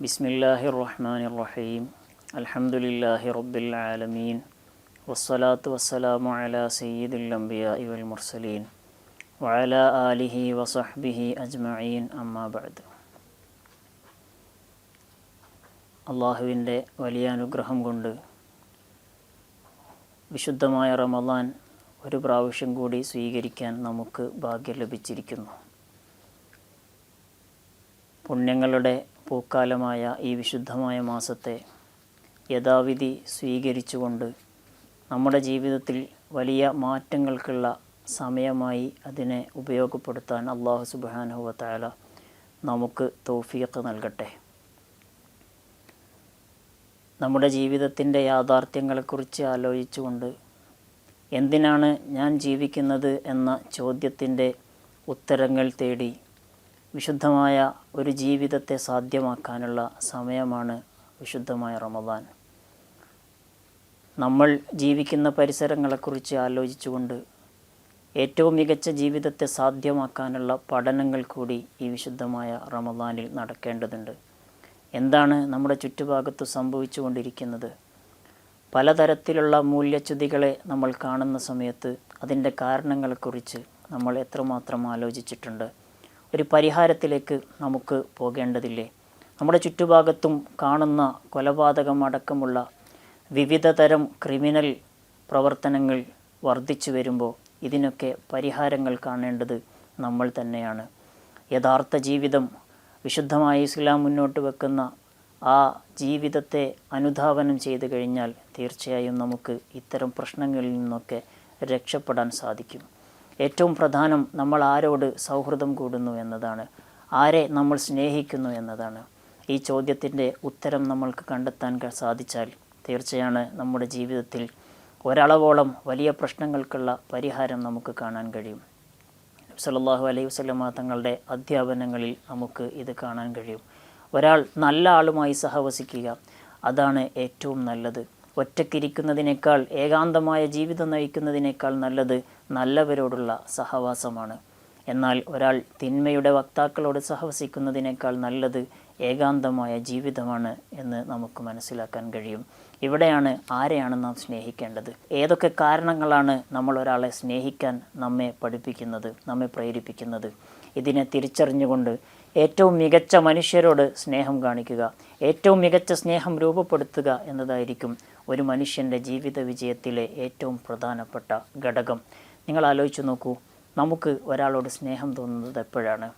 بسم الله الرحمن الرحيم الحمد لله رب العالمين والصلاة والسلام على سيد الأنبياء والمرسلين وعلى آله وصحبه أجمعين أما بعد അള്ളാഹുവിൻ്റെ വലിയ അനുഗ്രഹം കൊണ്ട് വിശുദ്ധമായ റമദാൻ ഒരു പ്രാവശ്യം കൂടി സ്വീകരിക്കാൻ നമുക്ക് ഭാഗ്യം ലഭിച്ചിരിക്കുന്നു പുണ്യങ്ങളുടെ പൂക്കാലമായ ഈ വിശുദ്ധമായ മാസത്തെ യഥാവിധി സ്വീകരിച്ചുകൊണ്ട് നമ്മുടെ ജീവിതത്തിൽ വലിയ മാറ്റങ്ങൾക്കുള്ള സമയമായി അതിനെ ഉപയോഗപ്പെടുത്താൻ അള്ളാഹു സുബാനുഹുവത്തായ നമുക്ക് തോഫിയൊക്കെ നൽകട്ടെ. നമ്മുടെ ജീവിതത്തിന്റെ യാഥാർത്ഥ്യങ്ങളെക്കുറിച്ച് ആലോചിച്ചുകൊണ്ട് എന്തിനാണ് ഞാൻ ജീവിക്കുന്നത് എന്ന ചോദ്യത്തിന്റെ ഉത്തരങ്ങൾ തേടി വിശുദ്ധമായ ഒരു ജീവിതത്തെ സാധ്യമാക്കാനുള്ള സമയമാണ് വിശുദ്ധമായ റമദാൻ. നമ്മൾ ജീവിക്കുന്ന പരിസരങ്ങളെക്കുറിച്ച് ആലോചിച്ചുകൊണ്ട് ഏറ്റവും മികച്ച ജീവിതത്തെ സാധ്യമാക്കാനുള്ള പഠനങ്ങൾ കൂടി ഈ വിശുദ്ധമായ റമദാനിൽ നടക്കേണ്ടതുണ്ട്. എന്താണ് നമ്മുടെ ചുറ്റുഭാഗത്ത് സംഭവിച്ചുകൊണ്ടിരിക്കുന്നത്? പലതരത്തിലുള്ള മൂല്യച്യുതികളെ നമ്മൾ കാണുന്ന സമയത്ത് അതിന്റെ കാരണങ്ങളെക്കുറിച്ച് നമ്മൾ എത്രമാത്രം ആലോചിച്ചിട്ടുണ്ട്? ഒരു പരിഹാരത്തിലേക്ക് നമുക്ക് പോകേണ്ടതില്ലേ? നമ്മുടെ ചുറ്റുഭാഗത്തും കാണുന്ന കൊലപാതകം അടക്കമുള്ള വിവിധ തരം ക്രിമിനൽ പ്രവർത്തനങ്ങൾ വർദ്ധിച്ചു വരുമ്പോൾ ഇതിനൊക്കെ പരിഹാരങ്ങൾ കാണേണ്ടത് നമ്മൾ തന്നെയാണ്. യഥാർത്ഥ ജീവിതം വിശുദ്ധമായ ഇസ്ലാം മുന്നോട്ട് വെക്കുന്ന ആ ജീവിതത്തെ അനുധാവനം ചെയ്തു കഴിഞ്ഞാൽ തീർച്ചയായും നമുക്ക് ഇത്തരം പ്രശ്നങ്ങളിൽ നിന്നൊക്കെ രക്ഷപ്പെടാൻ സാധിക്കും. ഏറ്റവും പ്രധാനം നമ്മൾ ആരോട് സൗഹൃദം കൂടുന്നു എന്നതാണ്. ആരെ നമ്മൾ സ്നേഹിക്കുന്നു എന്നതാണ്. ഈ ചോദ്യത്തിന്റെ ഉത്തരം നമ്മൾക്ക് കണ്ടെത്താൻ സാധിച്ചാൽ തീർച്ചയാണ് നമ്മുടെ ജീവിതത്തിൽ ഒരളവോളം വലിയ പ്രശ്നങ്ങൾക്കുള്ള പരിഹാരം നമുക്ക് കാണാൻ കഴിയും. സല്ലല്ലാഹു അലൈഹി വസല്ലമ തങ്ങളുടെ അധ്യാപനങ്ങളിൽ നമുക്ക് ഇത് കാണാൻ കഴിയും. ഒരാൾ നല്ല ആളുമായി സഹവസിക്കുക അതാണ് ഏറ്റവും നല്ലത്. ഒറ്റക്കിരിക്കുന്നതിനേക്കാൾ ഏകാന്തമായ ജീവിതം നയിക്കുന്നതിനേക്കാൾ നല്ലത് നല്ലവരോടുള്ള സഹവാസമാണ്. എന്നാൽ ഒരാൾ തിന്മയുടെ വക്താക്കളോട് സഹവസിക്കുന്നതിനേക്കാൾ നല്ലത് ഏകാന്തമായ ജീവിതമാണ് എന്ന് നമുക്ക് മനസ്സിലാക്കാൻ കഴിയും. ഇവിടെയാണ് ആരെയാണ് നാം സ്നേഹിക്കേണ്ടത്? ഏതൊക്കെ കാരണങ്ങളാണ് നമ്മൾ ഒരാളെ സ്നേഹിക്കാൻ നമ്മെ പഠിപ്പിക്കുന്നത് നമ്മെ പ്രേരിപ്പിക്കുന്നത്? ഇതിനെ തിരിച്ചറിഞ്ഞുകൊണ്ട് ഏറ്റവും മികച്ച മനുഷ്യരോട് സ്നേഹം കാണിക്കുക ഏറ്റവും മികച്ച സ്നേഹം രൂപപ്പെടുത്തുക എന്നതായിരിക്കും ഒരു മനുഷ്യന്റെ ജീവിത വിജയത്തിലെ ഏറ്റവും പ്രധാനപ്പെട്ട ഘടകം. നിങ്ങൾ ആലോചിച്ച് നോക്കൂ നമുക്ക് ഒരാളോട് സ്നേഹം തോന്നുന്നത് എപ്പോഴാണ്?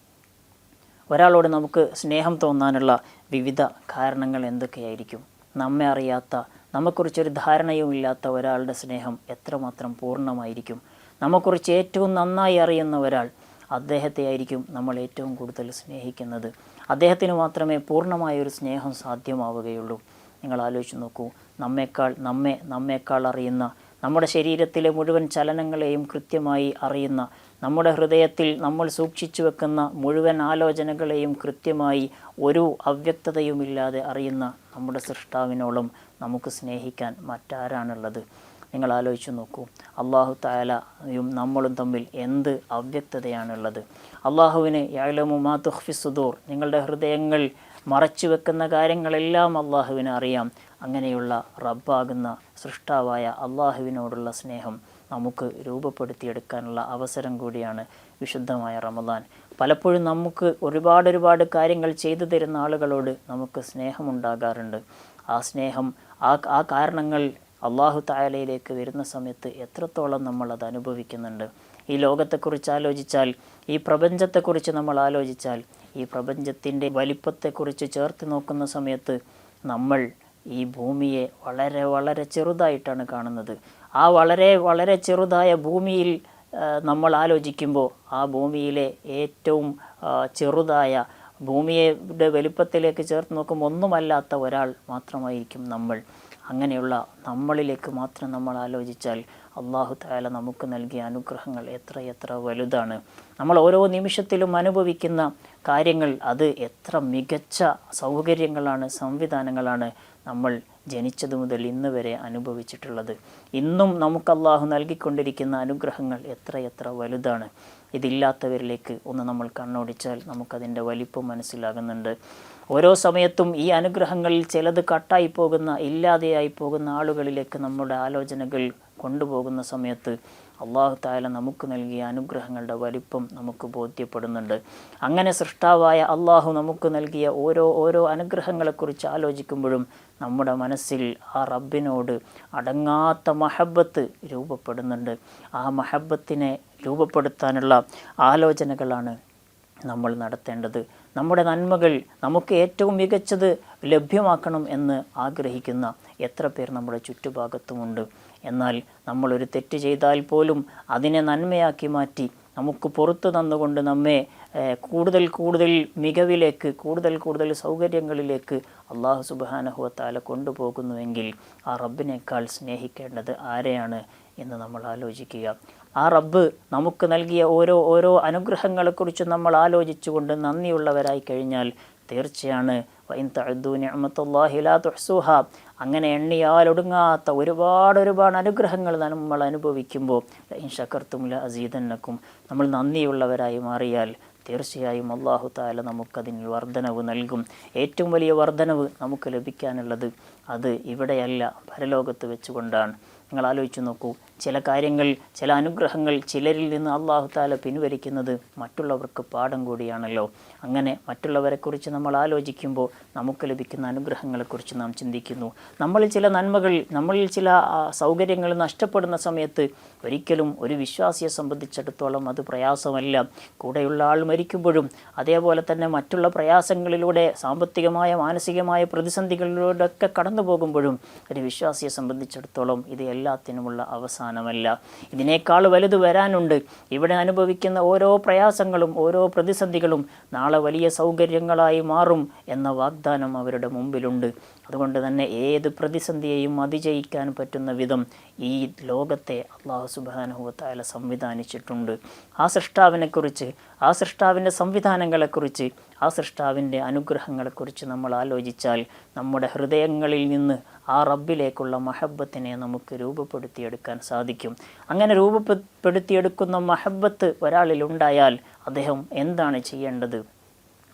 ഒരാളോട് നമുക്ക് സ്നേഹം തോന്നാനുള്ള വിവിധ കാരണങ്ങൾ എന്തൊക്കെയായിരിക്കും? നമ്മെ അറിയാത്ത നമ്മെക്കുറിച്ചൊരു ധാരണയും ഇല്ലാത്ത ഒരാളുടെ സ്നേഹം എത്രമാത്രം പൂർണമായിരിക്കും? നമ്മെക്കുറിച്ച് ഏറ്റവും നന്നായി അറിയുന്ന ഒരാൾ അദ്ദേഹത്തെ ആയിരിക്കും നമ്മൾ ഏറ്റവും കൂടുതൽ സ്നേഹിക്കുന്നത്. അദ്ദേഹത്തിന് മാത്രമേ പൂർണമായൊരു സ്നേഹം സാധ്യമാവുകയുള്ളൂ. നിങ്ങൾ ആലോചിച്ച് നോക്കൂ. നമ്മേക്കാൾ നമ്മെ നമ്മേക്കാൾ അറിയുന്ന നമ്മുടെ ശരീരത്തിലെ മുഴുവൻ ചലനങ്ങളെയും കൃത്യമായി അറിയുന്ന നമ്മുടെ ഹൃദയത്തിൽ നമ്മൾ സൂക്ഷിച്ചു വെക്കുന്ന മുഴുവൻ ആലോചനകളെയും കൃത്യമായി ഒരു അവ്യക്തതയുമില്ലാതെ അറിയുന്ന നമ്മുടെ സൃഷ്ടാവിനോളം നമുക്ക് സ്നേഹിക്കാൻ മറ്റാരാണുള്ളത്? നിങ്ങൾ ആലോചിച്ച് നോക്കൂ. അള്ളാഹു തായാലയും നമ്മളും തമ്മിൽ എന്ത് അവ്യക്തതയാണുള്ളത്? അള്ളാഹുവിന് യാലമു മാ സുദൂർ നിങ്ങളുടെ ഹൃദയങ്ങൾ മറച്ചു വെക്കുന്ന കാര്യങ്ങളെല്ലാം അള്ളാഹുവിന് അറിയാം. അങ്ങനെയുള്ള റബ്ബാകുന്ന സൃഷ്ടാവായ അള്ളാഹുവിനോടുള്ള സ്നേഹം നമുക്ക് രൂപപ്പെടുത്തിയെടുക്കാനുള്ള അവസരം കൂടിയാണ് വിശുദ്ധമായ റമദാൻ. പലപ്പോഴും നമുക്ക് ഒരുപാട് ഒരുപാട് കാര്യങ്ങൾ ചെയ്തു തരുന്ന ആളുകളോട് നമുക്ക് സ്നേഹമുണ്ടാകാറുണ്ട്. ആ സ്നേഹം ആ ആ കാരണങ്ങൾ അള്ളാഹു തായാലയിലേക്ക് വരുന്ന സമയത്ത് എത്രത്തോളം നമ്മൾ അത് അനുഭവിക്കുന്നുണ്ട്. ഈ ലോകത്തെക്കുറിച്ച് ആലോചിച്ചാൽ ഈ പ്രപഞ്ചത്തെക്കുറിച്ച് നമ്മൾ ആലോചിച്ചാൽ ഈ പ്രപഞ്ചത്തിന്റെ വലിപ്പത്തെക്കുറിച്ച് ചേർത്ത് നോക്കുന്ന സമയത്ത് നമ്മൾ ഈ ഭൂമിയെ വളരെ വളരെ ചെറുതായിട്ടാണ് കാണുന്നത്. ആ വളരെ വളരെ ചെറുതായ ഭൂമിയിൽ നമ്മൾ ആലോചിക്കുമ്പോൾ ആ ഭൂമിയിലെ ഏറ്റവും ചെറുതായ ഭൂമിയുടെ വലിപ്പത്തിലേക്ക് ചേർത്ത് നോക്കുമ്പോൾ ഒന്നുമല്ലാത്ത ഒരാൾ മാത്രമായിരിക്കും നമ്മൾ. അങ്ങനെയുള്ള നമ്മളിലേക്ക് മാത്രം നമ്മൾ ആലോചിച്ചാൽ അള്ളാഹു താല നമുക്ക് നൽകിയ അനുഗ്രഹങ്ങൾ എത്ര എത്ര വലുതാണ്. നമ്മൾ ഓരോ നിമിഷത്തിലും അനുഭവിക്കുന്ന കാര്യങ്ങൾ അത് എത്ര മികച്ച സൗകര്യങ്ങളാണ് സംവിധാനങ്ങളാണ് നമ്മൾ ജനിച്ചതു മുതൽ ഇന്ന് വരെ അനുഭവിച്ചിട്ടുള്ളത്. ഇന്നും നമുക്ക് അള്ളാഹു നൽകിക്കൊണ്ടിരിക്കുന്ന അനുഗ്രഹങ്ങൾ എത്ര എത്ര വലുതാണ്. ഇതില്ലാത്തവരിലേക്ക് ഒന്ന് നമ്മൾ കണ്ണോടിച്ചാൽ നമുക്കതിന്റെ വലിപ്പം മനസ്സിലാകുന്നുണ്ട്. ഓരോ സമയത്തും ഈ അനുഗ്രഹങ്ങളിൽ ചിലത് കട്ടായി പോകുന്ന ഇല്ലാതെയായി പോകുന്ന ആളുകളിലേക്ക് നമ്മുടെ ആലോചനകൾ കൊണ്ടുപോകുന്ന സമയത്ത് അള്ളാഹു താല നമുക്ക് നൽകിയ അനുഗ്രഹങ്ങളുടെ വലിപ്പം നമുക്ക് ബോധ്യപ്പെടുന്നുണ്ട്. അങ്ങനെ സൃഷ്ടാവായ അള്ളാഹു നമുക്ക് നൽകിയ ഓരോ ഓരോ അനുഗ്രഹങ്ങളെക്കുറിച്ച് ആലോചിക്കുമ്പോഴും നമ്മുടെ മനസ്സിൽ ആ റബ്ബിനോട് അടങ്ങാത്ത മഹബത്ത് രൂപപ്പെടുന്നുണ്ട്. ആ മഹബത്തിനെ രൂപപ്പെടുത്താനുള്ള ആലോചനകളാണ് നമ്മൾ നടത്തേണ്ടത്. നമ്മുടെ നന്മകൾ നമുക്ക് ഏറ്റവും മികച്ചത് ലഭ്യമാക്കണം എന്ന് ആഗ്രഹിക്കുന്ന എത്ര പേർ നമ്മുടെ ചുറ്റുഭാഗത്തുമുണ്ട്. എന്നാൽ നമ്മളൊരു തെറ്റ് ചെയ്താൽ പോലും അതിനെ നന്മയാക്കി മാറ്റി നമുക്ക് പുറത്തു തന്നുകൊണ്ട് നമ്മെ കൂടുതൽ കൂടുതൽ മികവിലേക്ക് കൂടുതൽ കൂടുതൽ സൗകര്യങ്ങളിലേക്ക് അള്ളാഹു സുബാനഹുവത്താല കൊണ്ടുപോകുന്നുവെങ്കിൽ ആ റബ്ബിനേക്കാൾ സ്നേഹിക്കേണ്ടത് ആരെയാണ് എന്ന് നമ്മൾ ആലോചിക്കുക. ആ റബ്ബ് നമുക്ക് നൽകിയ ഓരോ ഓരോ അനുഗ്രഹങ്ങളെക്കുറിച്ച് നമ്മൾ ആലോചിച്ചുകൊണ്ട് നന്ദിയുള്ളവരായി കഴിഞ്ഞാൽ തീർച്ചയാണ്. വൈൻ നിഅമത്തുല്ലാഹി ലാ തുഹ്സുഹ. അങ്ങനെ എണ്ണിയാലൊടുങ്ങാത്ത ഒരുപാട് ഒരുപാട് അനുഗ്രഹങ്ങൾ നമ്മൾ അനുഭവിക്കുമ്പോൾ ഇൻ ഷക്കർത്തും ല അസീദന്നക്കും നമ്മൾ നന്ദിയുള്ളവരായി മാറിയാൽ തീർച്ചയായും അള്ളാഹു താല നമുക്കതിന് വർധനവ് നൽകും. ഏറ്റവും വലിയ വർധനവ് നമുക്ക് ലഭിക്കാനുള്ളത് അത് ഇവിടെയല്ല പരലോകത്ത് വെച്ചുകൊണ്ടാണ്. നിങ്ങൾ ആലോചിച്ച് നോക്കൂ. ചില കാര്യങ്ങൾ ചില അനുഗ്രഹങ്ങൾ ചിലരിൽ നിന്ന് അള്ളാഹു താല പിൻവലിക്കുന്നത് മറ്റുള്ളവർക്ക് പാഠം കൂടിയാണല്ലോ. അങ്ങനെ മറ്റുള്ളവരെക്കുറിച്ച് നമ്മൾ ആലോചിക്കുമ്പോൾ നമുക്ക് ലഭിക്കുന്ന അനുഗ്രഹങ്ങളെക്കുറിച്ച് നാം ചിന്തിക്കുന്നു. നമ്മളിൽ ചില നന്മകൾ നമ്മളിൽ ചില സൗകര്യങ്ങൾ നഷ്ടപ്പെടുന്ന സമയത്ത് ഒരിക്കലും ഒരു വിശ്വാസിയെ സംബന്ധിച്ചിടത്തോളം അത് പ്രയാസമല്ല. കൂടെയുള്ള ആൾ മരിക്കുമ്പോഴും അതേപോലെ തന്നെ മറ്റുള്ള പ്രയാസങ്ങളിലൂടെ സാമ്പത്തികമായ മാനസികമായ പ്രതിസന്ധികളിലൂടെയൊക്കെ കടന്നു പോകുമ്പോഴും ഒരു വിശ്വാസിയെ സംബന്ധിച്ചിടത്തോളം ഇത് എല്ലാത്തിനുമുള്ള അവസാനമല്ല. ഇതിനേക്കാൾ വലുത് വരാനുണ്ട്. ഇവിടെ അനുഭവിക്കുന്ന ഓരോ പ്രയാസങ്ങളും ഓരോ പ്രതിസന്ധികളും നാളെ വലിയ സൗകര്യങ്ങളായി മാറും എന്ന വാഗ്ദാനം അവരുടെ മുമ്പിലുണ്ട്. അതുകൊണ്ട് തന്നെ ഏത് പ്രതിസന്ധിയെയും അതിജയിക്കാൻ പറ്റുന്ന വിധം ഈ ലോകത്തെ അള്ളാഹു സുബാനുഭവത്തായ സംവിധാനിച്ചിട്ടുണ്ട്. ആ സൃഷ്ടാവിനെക്കുറിച്ച് ആ സൃഷ്ടാവിന്റെ സംവിധാനങ്ങളെക്കുറിച്ച് ആ സൃഷ്ടാവിന്റെ അനുഗ്രഹങ്ങളെക്കുറിച്ച് നമ്മൾ ആലോചിച്ചാൽ നമ്മുടെ ഹൃദയങ്ങളിൽ നിന്ന് ആ റബ്ബിലേക്കുള്ള മഹബത്തിനെ നമുക്ക് രൂപപ്പെടുത്തിയെടുക്കാൻ സാധിക്കും. അങ്ങനെ രൂപപ്പെടുത്തിയെടുക്കുന്ന മഹബത്ത് ഒരാളിലുണ്ടായാൽ അദ്ദേഹം എന്താണ് ചെയ്യേണ്ടത്?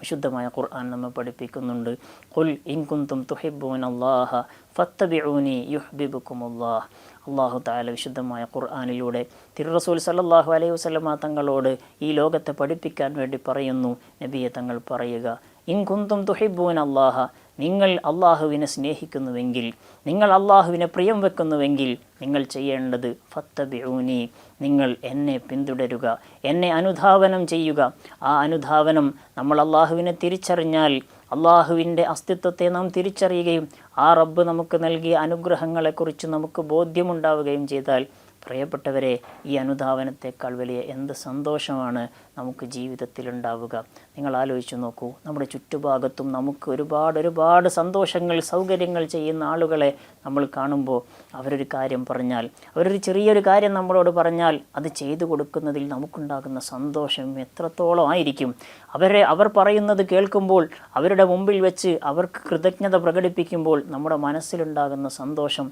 വിശുദ്ധമായ ഖുർആൻ നമ്മെ പഠിപ്പിക്കുന്നുണ്ട്. ഖുൽ ഇൻകുന്തും തുഹിബൂൻ അള്ളാഹ ഫത്തബിഊനി യുഹ്ബിബുക്കും അള്ളാഹ് അള്ളാഹു താല വിശുദ്ധമായ ഖുർആനിലൂടെ തിരുറസൂൽ സല്ലല്ലാഹു അലൈഹി വസ്ലമ തങ്ങളോട് ഈ ലോകത്തെ പഠിപ്പിക്കാൻ വേണ്ടി പറയുന്നു. നബിയെ തങ്ങൾ പറയുക ഇൻകുന്തും തുഹിബൂൻ അള്ളാഹ നിങ്ങൾ അള്ളാഹുവിനെ സ്നേഹിക്കുന്നുവെങ്കിൽ നിങ്ങൾ അള്ളാഹുവിനെ പ്രിയം വെക്കുന്നുവെങ്കിൽ നിങ്ങൾ ചെയ്യേണ്ടത് ഫത്തബിഊനി നിങ്ങൾ എന്നെ പിന്തുടരുക എന്നെ അനുധാവനം ചെയ്യുക. ആ അനുധാവനം നമ്മൾ അള്ളാഹുവിനെ തിരിച്ചറിഞ്ഞാൽ അള്ളാഹുവിന്റെ അസ്തിത്വത്തെ നാം തിരിച്ചറിയുകയും ആ റബ്ബ് നമുക്ക് നൽകിയ അനുഗ്രഹങ്ങളെക്കുറിച്ച് നമുക്ക് ബോധ്യമുണ്ടാവുകയും ചെയ്താൽ പ്രിയപ്പെട്ടവരെ ഈ അനുധാവനത്തെക്കാൾ വലിയ എന്ത് സന്തോഷമാണ് നമുക്ക് ജീവിതത്തിൽ ഉണ്ടാവുക നിങ്ങൾ ആലോചിച്ച് നോക്കൂ നമ്മുടെ ചുറ്റുഭാഗത്തും നമുക്ക് ഒരുപാട് ഒരുപാട് സന്തോഷങ്ങൾ സൗകര്യങ്ങൾ ചെയ്യുന്ന ആളുകളെ നമ്മൾ കാണുമ്പോൾ അവരൊരു കാര്യം പറഞ്ഞാൽ അവരൊരു ചെറിയൊരു കാര്യം നമ്മളോട് പറഞ്ഞാൽ അത് ചെയ്തു കൊടുക്കുന്നതിൽ നമുക്കുണ്ടാകുന്ന സന്തോഷം എത്രത്തോളം ആയിരിക്കും. അവരെ അവർ പറയുന്നത് കേൾക്കുമ്പോൾ അവരുടെ മുമ്പിൽ വെച്ച് അവർക്ക് കൃതജ്ഞത പ്രകടിപ്പിക്കുമ്പോൾ നമ്മുടെ മനസ്സിലുണ്ടാകുന്ന സന്തോഷം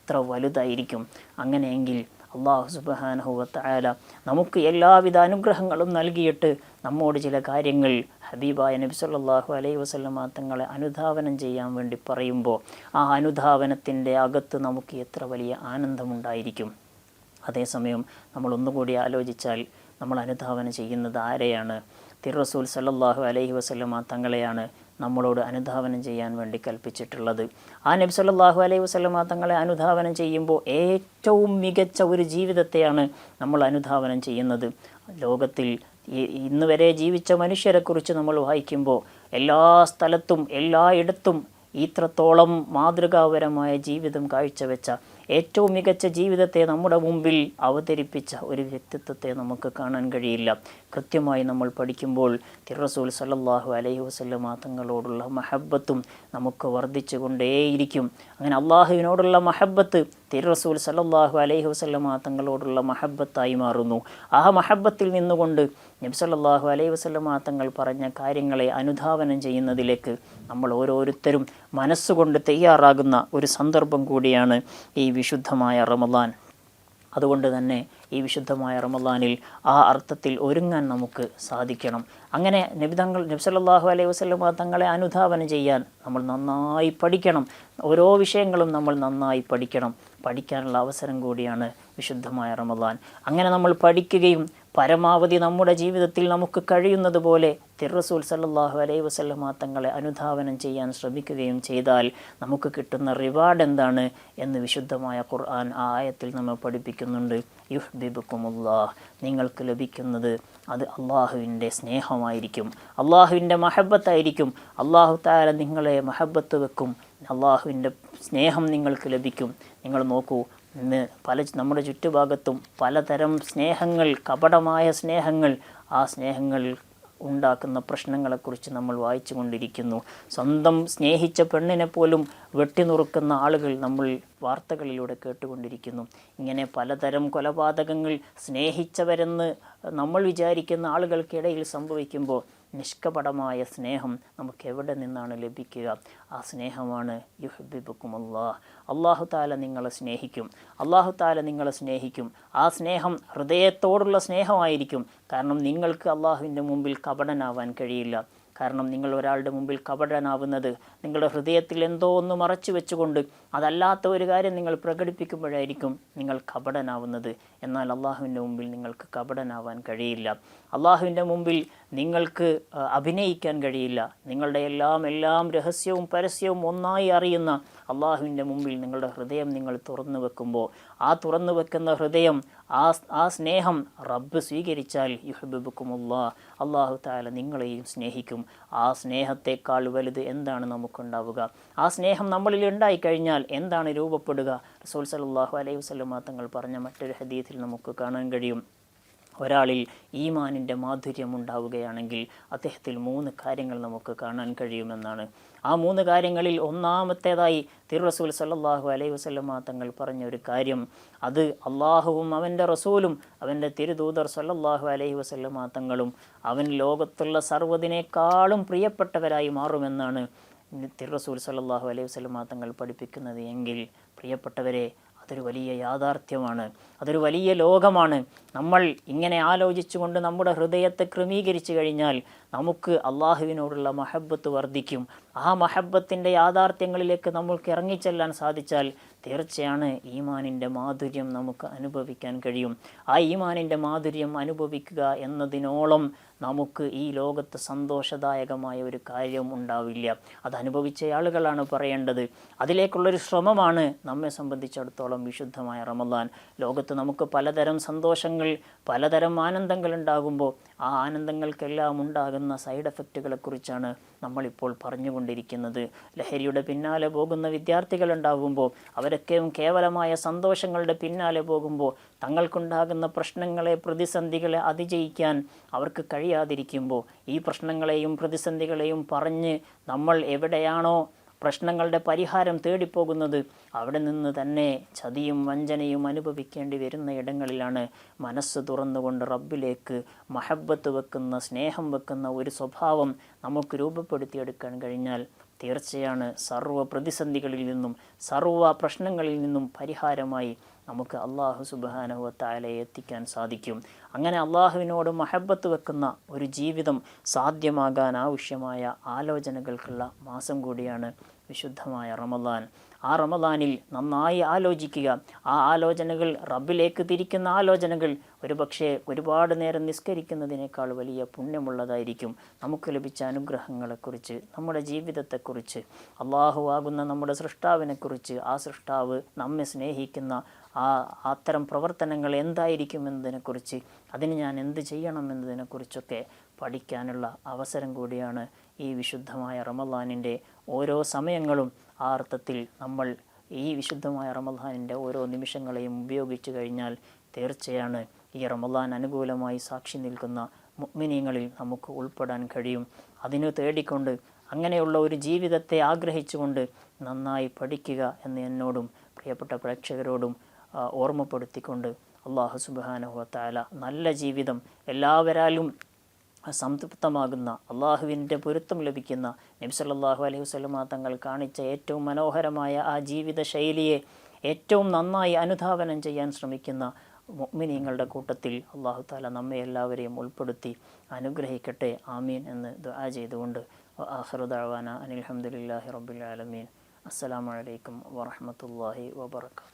അതെത്ര വലുതായിരിക്കും? അങ്ങനെയെങ്കിൽ അള്ളാഹു സുബാനഹുവത്തായാല നമുക്ക് എല്ലാവിധ അനുഗ്രഹങ്ങളും നൽകിയിട്ട് നമ്മോട് ചില കാര്യങ്ങൾ ഹബീബായ നബി സല്ലാഹു അലൈഹി വസല്ലമ തങ്ങളെ അനുധാവനം ചെയ്യാൻ വേണ്ടി പറയുമ്പോൾ ആ അനുധാവനത്തിന്റെ അകത്ത് നമുക്ക് എത്ര വലിയ ആനന്ദമുണ്ടായിരിക്കും? അതേസമയം നമ്മൾ ഒന്നുകൂടി ആലോചിച്ചാൽ നമ്മൾ അനുധാവനം ചെയ്യുന്നത് ആരെയാണ്? തിർറസൂൽ സല്ലാഹു അലൈഹി വസല്ലമ തങ്ങളെയാണ്. നമ്മളോട് അനുധാവനം ചെയ്യാൻ വേണ്ടി കൽപ്പിച്ചിട്ടുള്ളത്. ആ നബി സല്ലാഹു അലൈഹി വസ്ലമ തങ്ങളെ അനുധാവനം ചെയ്യുമ്പോൾ ഏറ്റവും മികച്ച ഒരു ജീവിതത്തെയാണ് നമ്മൾ അനുധാവനം ചെയ്യുന്നത്. ലോകത്തിൽ ഇന്ന് വരെ ജീവിച്ച മനുഷ്യരെക്കുറിച്ച് നമ്മൾ വായിക്കുമ്പോൾ എല്ലാ സ്ഥലത്തും എല്ലായിടത്തും ഇത്രത്തോളം മാതൃകാപരമായ ജീവിതം കാഴ്ചവെച്ച ഏറ്റവും മികച്ച ജീവിതത്തെ നമ്മുടെ മുമ്പിൽ അവതരിപ്പിച്ച ഒരു വ്യക്തിത്വത്തെ നമുക്ക് കാണാൻ കഴിയില്ല. കൃത്യമായി നമ്മൾ പഠിക്കുമ്പോൾ തിറസൂൽ സല്ലല്ലാഹു അലൈഹി വസല്ലമ തങ്ങളോടുള്ള മഹബത്തും നമുക്ക് വർദ്ധിച്ചു കൊണ്ടേയിരിക്കും അങ്ങനെ അള്ളാഹുവിനോടുള്ള മഹബത്ത് തിറസൂൽ സല്ലല്ലാഹു അലൈഹി വസല്ലമ തങ്ങളോടുള്ള മഹബത്തായി മാറുന്നു. ആ മഹബത്തിൽ നിന്നുകൊണ്ട് നബി സല്ലല്ലാഹു അലൈഹി വസല്ലമ തങ്ങൾ പറഞ്ഞ കാര്യങ്ങളെ അനുധാവനം ചെയ്യുന്നതിലേക്ക് നമ്മൾ ഓരോരുത്തരും മനസ്സുകൊണ്ട് തയ്യാറാകുന്ന ഒരു സന്ദർഭം കൂടിയാണ് ഈ വിശുദ്ധമായ റമദാൻ. അതുകൊണ്ട് തന്നെ ഈ വിശുദ്ധമായ റമദാനിൽ ആ അർത്ഥത്തിൽ ഒരുങ്ങാൻ നമുക്ക് സാധിക്കണം. അങ്ങനെ നബിതങ്ങൾ നബ്സല്ലാഹു അലൈഹി വസ്ലമ തങ്ങളെ അനുധാവനം ചെയ്യാൻ നമ്മൾ നന്നായി പഠിക്കണം. ഓരോ വിഷയങ്ങളും നമ്മൾ നന്നായി പഠിക്കണം. പഠിക്കാനുള്ള അവസരം കൂടിയാണ് വിശുദ്ധമായ റമദാൻ. അങ്ങനെ നമ്മൾ പഠിക്കുകയും പരമാവധി നമ്മുടെ ജീവിതത്തിൽ നമുക്ക് കഴിയുന്നത് പോലെ തിറസൂൽ സല്ലാഹു അലൈ വസല്ലമ തങ്ങളെ അനുധാവനം ചെയ്യാൻ ശ്രമിക്കുകയും ചെയ്താൽ നമുക്ക് കിട്ടുന്ന റിവാർഡ് എന്താണ് എന്ന് വിശുദ്ധമായ ഖുർആൻ ആ ആയത്തിൽ നമ്മൾ പഠിപ്പിക്കുന്നുണ്ട്. യുഹ്ബിബുക്കുമുല്ലാഹ് നിങ്ങൾക്ക് ലഭിക്കുന്നത് അത് അള്ളാഹുവിന്റെ സ്നേഹമായിരിക്കും. അള്ളാഹുവിന്റെ മഹബത്തായിരിക്കും. അള്ളാഹു താര നിങ്ങളെ മഹബത്ത് വെക്കും. അള്ളാഹുവിന്റെ സ്നേഹം നിങ്ങൾക്ക് ലഭിക്കും. നിങ്ങൾ നോക്കൂ ഇന്ന് പല നമ്മുടെ ചുറ്റുഭാഗത്തും പലതരം സ്നേഹങ്ങൾ കപടമായ സ്നേഹങ്ങൾ ആ സ്നേഹങ്ങൾ ഉണ്ടാക്കുന്ന പ്രശ്നങ്ങളെക്കുറിച്ച് നമ്മൾ വായിച്ചു കൊണ്ടിരിക്കുന്നു. സ്വന്തം സ്നേഹിച്ച പെണ്ണിനെ പോലും വെട്ടിനുറുക്കുന്ന ആളുകൾ നമ്മൾ വാർത്തകളിലൂടെ കേട്ടുകൊണ്ടിരിക്കുന്നു. ഇങ്ങനെ പലതരം കൊലപാതകങ്ങൾ സ്നേഹിച്ചവരെന്ന് നമ്മൾ വിചാരിക്കുന്ന ആളുകൾക്കിടയിൽ സംഭവിക്കുമ്പോൾ നിഷ്കപടമായ സ്നേഹം നമുക്ക് എവിടെ നിന്നാണ് ലഭിക്കുക? ആ സ്നേഹമാണ് യുഹബിബുക്കും അള്ളാഹ് അള്ളാഹു താല നിങ്ങളെ സ്നേഹിക്കും. അള്ളാഹു താല നിങ്ങളെ സ്നേഹിക്കും. ആ സ്നേഹം ഹൃദയത്തോടുള്ള സ്നേഹമായിരിക്കും. കാരണം നിങ്ങൾക്ക് അള്ളാഹുവിന്റെ മുമ്പിൽ കപടനാവാൻ കഴിയില്ല. കാരണം നിങ്ങൾ ഒരാളുടെ മുമ്പിൽ കപടനാവുന്നത് നിങ്ങളുടെ ഹൃദയത്തിൽ എന്തോ ഒന്ന് മറച്ചു വെച്ചുകൊണ്ട് അതല്ലാത്ത ഒരു കാര്യം നിങ്ങൾ പ്രകടിപ്പിക്കുമ്പോഴായിരിക്കും നിങ്ങൾ കപടനാവുന്നത്. എന്നാൽ അള്ളാഹുവിന്റെ മുമ്പിൽ നിങ്ങൾക്ക് കപടനാവാൻ കഴിയില്ല. അള്ളാഹുവിന്റെ മുമ്പിൽ നിങ്ങൾക്ക് അഭിനയിക്കാൻ കഴിയില്ല. നിങ്ങളുടെ എല്ലാം എല്ലാം രഹസ്യവും പരസ്യവും ഒന്നായി അറിയുന്ന അള്ളാഹുവിന്റെ മുമ്പിൽ നിങ്ങളുടെ ഹൃദയം നിങ്ങൾ തുറന്നു വെക്കുമ്പോൾ ആ തുറന്നു വെക്കുന്ന ഹൃദയം ആ ആ സ്നേഹം റബ്ബ് സ്വീകരിച്ചാൽ യുഹബിബുക്കുമുള്ള അള്ളാഹു താല നിങ്ങളെയും സ്നേഹിക്കും. ആ സ്നേഹത്തെക്കാൾ വലുത് എന്താണ് നമുക്കുണ്ടാവുക? ആ സ്നേഹം നമ്മളിൽ ഉണ്ടായിക്കഴിഞ്ഞാൽ എന്താണ് രൂപപ്പെടുക? റസൂൽ സലാഹു അലൈഹി വസ്ലമാ തങ്ങൾ പറഞ്ഞ മറ്റൊരു ഹദീത്തിൽ നമുക്ക് കാണാൻ കഴിയും. ഒരാളിൽ ഈമാനിന്റെ മാധുര്യം ഉണ്ടാവുകയാണെങ്കിൽ അദ്ദേഹത്തിൽ മൂന്ന് കാര്യങ്ങൾ നമുക്ക് കാണാൻ കഴിയുമെന്നാണ്. ആ മൂന്ന് കാര്യങ്ങളിൽ ഒന്നാമത്തേതായി തിരുറസൂൽ സല്ലാഹു അലൈഹി വസ്ലമ തങ്ങൾ പറഞ്ഞ ഒരു കാര്യം. അത് അള്ളാഹുവും അവന്റെ റസൂലും അവന്റെ തിരുദൂതർ സല്ലാഹു അലൈഹി വസല്ലമ തങ്ങളും അവൻ ലോകത്തുള്ള സർവതിനേക്കാളും പ്രിയപ്പെട്ടവരായി മാറുമെന്നാണ് തിരുറസൂൽ സല്ലാഹു അലൈഹി വസല്ലമ തങ്ങൾ പഠിപ്പിക്കുന്നത്. എങ്കിൽ പ്രിയപ്പെട്ടവരെ അതൊരു വലിയ യാഥാർത്ഥ്യമാണ്. അതൊരു വലിയ ലോകമാണ്. നമ്മൾ ഇങ്ങനെ ആലോചിച്ചുകൊണ്ട് നമ്മുടെ ഹൃദയത്തെ ക്രമീകരിച്ചു കഴിഞ്ഞാൽ നമുക്ക് അള്ളാഹുവിനോടുള്ള മഹബത്ത് വർദ്ധിക്കും. ആ മഹബത്തിന്റെ യാഥാർത്ഥ്യങ്ങളിലേക്ക് നമ്മൾക്ക് ഇറങ്ങിച്ചെല്ലാൻ സാധിച്ചാൽ തീർച്ചയാണ് ഈമാനിന്റെ മാധുര്യം നമുക്ക് അനുഭവിക്കാൻ കഴിയും. ആ ഈമാനിന്റെ മാധുര്യം അനുഭവിക്കുക എന്നതിനോളം നമുക്ക് ഈ ലോകത്ത് സന്തോഷദായകമായ ഒരു കാര്യം ഉണ്ടാവില്ല. അത് അനുഭവിച്ച ആളുകളാണ് പറയേണ്ടത്. അതിലേക്കുള്ളൊരു ശ്രമമാണ് നമ്മെ സംബന്ധിച്ചിടത്തോളം വിശുദ്ധമായ റമദാൻ. ലോകത്ത് നമുക്ക് പലതരം സന്തോഷങ്ങൾ പലതരം ആനന്ദങ്ങൾ ഉണ്ടാകുമ്പോൾ ആ ആനന്ദങ്ങൾക്കെല്ലാം ഉണ്ടാകുന്ന സൈഡ് എഫക്റ്റുകളെക്കുറിച്ചാണ് നമ്മളിപ്പോൾ പറഞ്ഞുകൊണ്ടിരിക്കുന്നത്. ലഹരിയുടെ പിന്നാലെ പോകുന്ന വിദ്യാർത്ഥികളുണ്ടാകുമ്പോൾ അവരൊക്കെയും കേവലമായ സന്തോഷങ്ങളുടെ പിന്നാലെ പോകുമ്പോൾ തങ്ങൾക്കുണ്ടാകുന്ന പ്രശ്നങ്ങളെ പ്രതിസന്ധികളെ അതിജയിക്കാൻ അവർക്ക് കഴിയാതിരിക്കുമ്പോൾ ഈ പ്രശ്നങ്ങളെയും പ്രതിസന്ധികളെയും പറഞ്ഞ് നമ്മൾ എവിടെയാണോ പ്രശ്നങ്ങളുടെ പരിഹാരം തേടിപ്പോകുന്നത് അവിടെ നിന്ന് തന്നെ ചതിയും വഞ്ചനയും അനുഭവിക്കേണ്ടി വരുന്ന ഇടങ്ങളിലാണ് മനസ്സ് തുറന്നുകൊണ്ട് റബ്ബിലേക്ക് മഹബത്ത് വെക്കുന്ന സ്നേഹം വെക്കുന്ന ഒരു സ്വഭാവം നമുക്ക് രൂപപ്പെടുത്തിയെടുക്കാൻ കഴിഞ്ഞാൽ തീർച്ചയാണ് സർവ പ്രതിസന്ധികളിൽ നിന്നും സർവ പ്രശ്നങ്ങളിൽ നിന്നും പരിഹാരമായി നമുക്ക് അള്ളാഹു സുബാനുവത്തായാലെ എത്തിക്കാൻ സാധിക്കും. അങ്ങനെ അള്ളാഹുവിനോട് മഹബത്ത് വെക്കുന്ന ഒരു ജീവിതം സാധ്യമാകാൻ ആവശ്യമായ ആലോചനകൾക്കുള്ള മാസം കൂടിയാണ് വിശുദ്ധമായ റമദാൻ. ആ റമദാനിൽ നന്നായി ആലോചിക്കുക. ആ ആലോചനകൾ റബ്ബിലേക്ക് തിരിക്കുന്ന ആലോചനകൾ ഒരുപക്ഷെ ഒരുപാട് നേരം നിസ്കരിക്കുന്നതിനേക്കാൾ വലിയ പുണ്യമുള്ളതായിരിക്കും. നമുക്ക് ലഭിച്ച അനുഗ്രഹങ്ങളെക്കുറിച്ച് നമ്മുടെ ജീവിതത്തെക്കുറിച്ച് അള്ളാഹു ആകുന്ന നമ്മുടെ സൃഷ്ടാവിനെക്കുറിച്ച് ആ സൃഷ്ടാവ് നമ്മെ സ്നേഹിക്കുന്ന ആ അത്തരം പ്രവർത്തനങ്ങൾ എന്തായിരിക്കും എന്നതിനെക്കുറിച്ച് അതിന് ഞാൻ എന്ത് ചെയ്യണം എന്നതിനെക്കുറിച്ചൊക്കെ പഠിക്കാനുള്ള അവസരം കൂടിയാണ് ഈ വിശുദ്ധമായ റമദാനിന്റെ ഓരോ സമയങ്ങളും ആ അർത്ഥത്തിൽ നമ്മൾ ഈ വിശുദ്ധമായ റമദാനിന്റെ ഓരോ നിമിഷങ്ങളെയും ഉപയോഗിച്ചു കഴിഞ്ഞാൽ തീർച്ചയാണ് ഈ റമദാൻ അനുകൂലമായി സാക്ഷി നിൽക്കുന്ന മുഗ്മിനീങ്ങളിൽ നമുക്ക് ഉൾപ്പെടാൻ കഴിയും. അതിനു തേടിക്കൊണ്ട് അങ്ങനെയുള്ള ഒരു ജീവിതത്തെ ആഗ്രഹിച്ചുകൊണ്ട് നന്നായി പഠിക്കുക എന്ന് എന്നോടും പ്രിയപ്പെട്ട പ്രേക്ഷകരോടും ഓർമ്മപ്പെടുത്തിക്കൊണ്ട് അള്ളാഹു സുബാനുഹത്താല നല്ല ജീവിതം എല്ലാവരാലും സംതൃപ്തമാകുന്ന അള്ളാഹുവിന്റെ പൊരുത്തം ലഭിക്കുന്ന നബി സല്ലാഹു അലൈഹി വസ്ലമ തങ്ങൾ കാണിച്ച ഏറ്റവും മനോഹരമായ ആ ജീവിത ശൈലിയെ ഏറ്റവും നന്നായി അനുധാവനം ചെയ്യാൻ ശ്രമിക്കുന്ന മുഅ്മിനീങ്ങളുടെ കൂട്ടത്തിൽ അള്ളാഹു താല നമ്മെ എല്ലാവരെയും ഉൾപ്പെടുത്തി അനുഗ്രഹിക്കട്ടെ. ആമീൻ എന്ന് ദുആ ചെയ്തുകൊണ്ട് ആഹ്റുദാവാന അനിൽഹമുല്ലാഹി റബ്ബുൽ ആലമീൻ. അസ്സലാമു അലൈക്കും വറഹ്മത്തുള്ളാഹി വബറകാതുഹു.